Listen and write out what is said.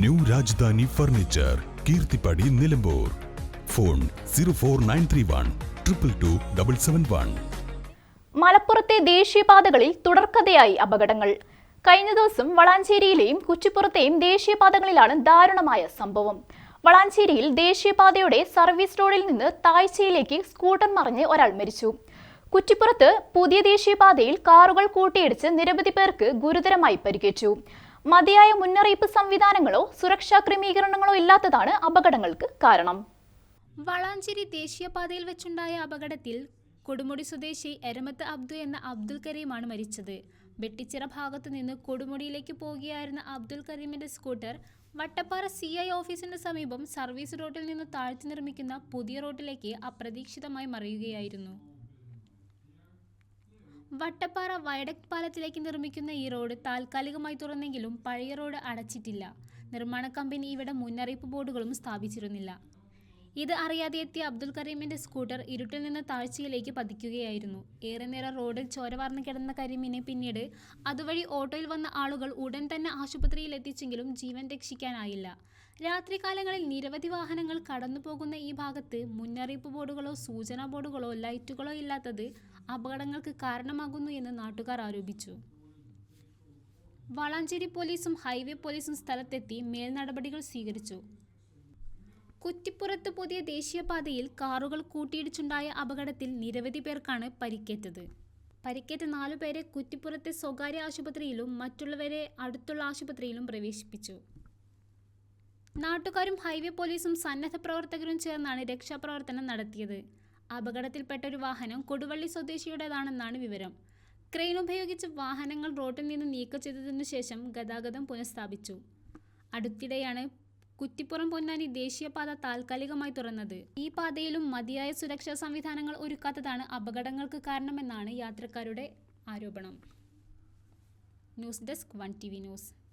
New Rajadhani furniture Keerthippadi Nilambur. Phone zero four nine three one triple two double seven one. മലപ്പുറത്തെ ദേശീയപാതകളിൽ തുടർക്കഥയായി അപകടങ്ങൾ. കഴിഞ്ഞ ദിവസം വളാഞ്ചേരിയിലെയും കുച്ചിപ്പുറത്തെയും ദേശീയപാതകളിലാണ് ദാരുണമായ സംഭവം. വളാഞ്ചേരിയിൽ ദേശീയപാതയുടെ സർവീസ് റോഡിൽ നിന്ന് താഴ്ചയിലേക്ക് സ്കൂട്ടർ മറിഞ്ഞ് ഒരാൾ മരിച്ചു. കുറ്റിപ്പുറത്ത് പുതിയ ദേശീയപാതയിൽ കാറുകൾ കൂട്ടിയിടിച്ച് നിരവധി പേർക്ക് ഗുരുതരമായി പരിക്കേറ്റു. മതിയായ മുന്നറിയിപ്പ് സംവിധാനങ്ങളോ സുരക്ഷാ ക്രമീകരണങ്ങളോ ഇല്ലാത്തതാണ് അപകടങ്ങൾക്ക് കാരണം. വളാഞ്ചേരി ദേശീയപാതയിൽ വെച്ചുണ്ടായ അപകടത്തിൽ കൊടുമുടി സ്വദേശി എരമത്ത് അബ്ദു എന്ന അബ്ദുൽ കരീമാണ് മരിച്ചത്. വെട്ടിച്ചിറ ഭാഗത്തു നിന്ന് കൊടുമുടിയിലേക്ക് പോകുകയായിരുന്ന അബ്ദുൽ കരീമിന്റെ സ്കൂട്ടർ വട്ടപ്പാറ സി ഐ ഓഫീസിന് സമീപം സർവീസ് റോഡിൽ നിന്ന് താഴ്ത്തി നിർമ്മിക്കുന്ന പുതിയ റോഡിലേക്ക് അപ്രതീക്ഷിതമായി മറിയുകയായിരുന്നു. വട്ടപ്പാറ വയഡക്ട് പാലത്തിലേക്ക് നിർമ്മിക്കുന്ന ഈ റോഡ് താൽക്കാലികമായി തുറന്നെങ്കിലും പഴയ റോഡ് അടച്ചിട്ടില്ല. നിർമ്മാണ കമ്പനി ഇവിടെ മുന്നറിയിപ്പ് ബോർഡുകളും സ്ഥാപിച്ചിരുന്നില്ല. ഇത് അറിയാതെ എത്തിയ അബ്ദുൽ കരീമിന്റെ സ്കൂട്ടർ ഇരുട്ടിൽ നിന്ന് താഴ്ചയിലേക്ക് പതിക്കുകയായിരുന്നു. ഏറെ നേരം റോഡിൽ ചോരവാർന്ന് കിടന്ന കരീമിനെ പിന്നീട് അതുവഴി ഓട്ടോയിൽ വന്ന ആളുകൾ ഉടൻ തന്നെ ആശുപത്രിയിൽ എത്തിച്ചെങ്കിലും ജീവൻ രക്ഷിക്കാനായില്ല. രാത്രികാലങ്ങളിൽ നിരവധി വാഹനങ്ങൾ കടന്നു പോകുന്ന ഈ ഭാഗത്ത് മുന്നറിയിപ്പ് ബോർഡുകളോ സൂചനാ ബോർഡുകളോ ലൈറ്റുകളോ ഇല്ലാത്തത് അപകടങ്ങൾക്ക് കാരണമാകുന്നു എന്ന് നാട്ടുകാർ ആരോപിച്ചു. വളാഞ്ചേരി പോലീസും ഹൈവേ പോലീസും സ്ഥലത്തെത്തി മേൽനടപടികൾ സ്വീകരിച്ചു. കുറ്റിപ്പുറത്ത് പുതിയ ദേശീയപാതയിൽ കാറുകൾ കൂട്ടിയിടിച്ചുണ്ടായ അപകടത്തിൽ നിരവധി പേർക്കാണ് പരിക്കേറ്റത്. പരിക്കേറ്റ നാലുപേരെ കുറ്റിപ്പുറത്തെ സ്വകാര്യ ആശുപത്രിയിലും മറ്റുള്ളവരെ അടുത്തുള്ള ആശുപത്രിയിലും പ്രവേശിപ്പിച്ചു. നാട്ടുകാരും ഹൈവേ പോലീസും സന്നദ്ധ പ്രവർത്തകരും ചേർന്നാണ് രക്ഷാപ്രവർത്തനം നടത്തിയത്. അപകടത്തിൽപ്പെട്ട ഒരു വാഹനം കൊടുവള്ളി സ്വദേശിയുടേതാണെന്നാണ് വിവരം. ക്രെയിൻ ഉപയോഗിച്ച് വാഹനങ്ങൾ റോഡിൽ നിന്ന് നീക്കം ചെയ്തതിനു ശേഷം ഗതാഗതം പുനഃസ്ഥാപിച്ചു. അടുത്തിടെയാണ് കുറ്റിപ്പുറം പൊന്നാനി ദേശീയപാത താൽക്കാലികമായി തുറന്നത്. ഈ പാതയിലും മതിയായ സുരക്ഷാ സംവിധാനങ്ങൾ ഒരുക്കാത്തതാണ് അപകടങ്ങൾക്ക് കാരണമെന്നാണ് യാത്രക്കാരുടെ ആരോപണം. News desk one T news.